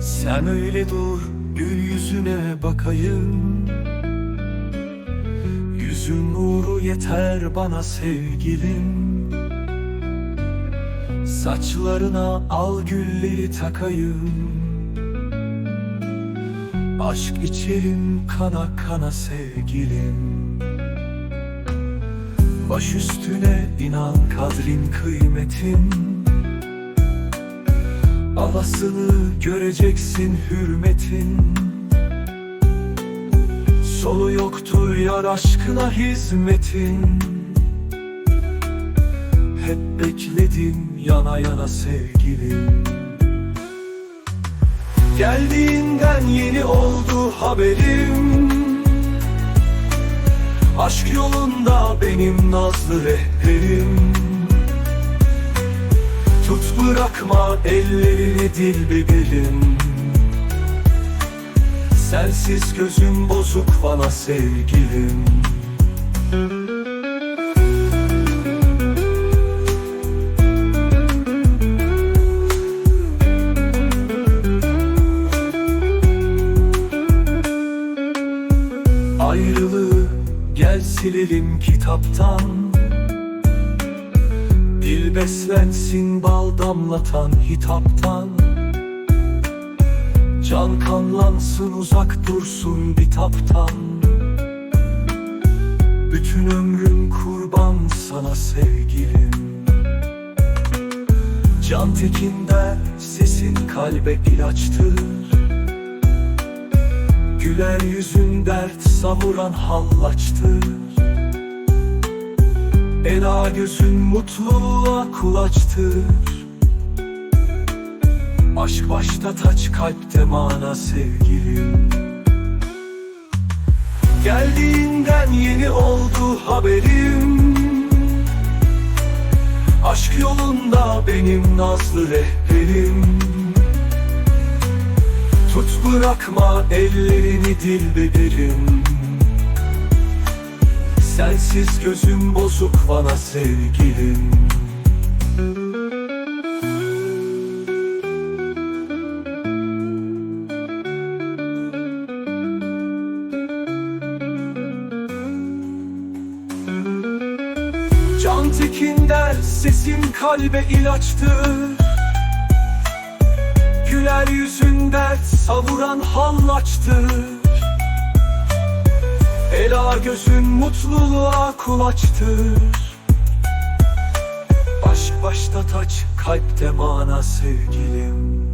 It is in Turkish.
Sen öyle dur gül yüzüne bakayım. Yüzün nuru yeter bana sevgilim. Saçlarına al gülleri takayım. Aşk içerim kana kana sevgilim. Baş üstüne inan kadrin kıymetin Alasını göreceksin hürmetin. Solu yoktur yar aşkına hizmetin. Hep bekledim yana yana sevgilim. Geldiğinden yeni oldu haberim. Aşk yolunda benim nazlı rehberim Tut bırakma ellerini dil bebeğim. Sensiz gözüm bozuk bana sevgilim. Ayrılığı gel silelim kitaptan Dil beslensin bal damlatan hitaptan. Can kanlansın uzak dursun bitaptan Bütün ömrüm kurban sana sevgilim. Can tekinde sesin kalbe ilaçtır. Güler yüzün dert savuran hallaçtır Ela gözün mutluluğa kulaçtır. Aşk başta taç kalpte mana sevgilim Geldiğinden yeni oldu haberim. Aşk yolunda benim nazlı rehberim. Tut bırakma ellerini dil beberim Sensiz gözüm bozuk bana sevgilim. Can tekin der sesin kalbe ilaçtır Güler yüzün dert savuran hallaçtır Ela gözün mutluluğa kulaçtır Aşk başta taç kalpte mana sevgilim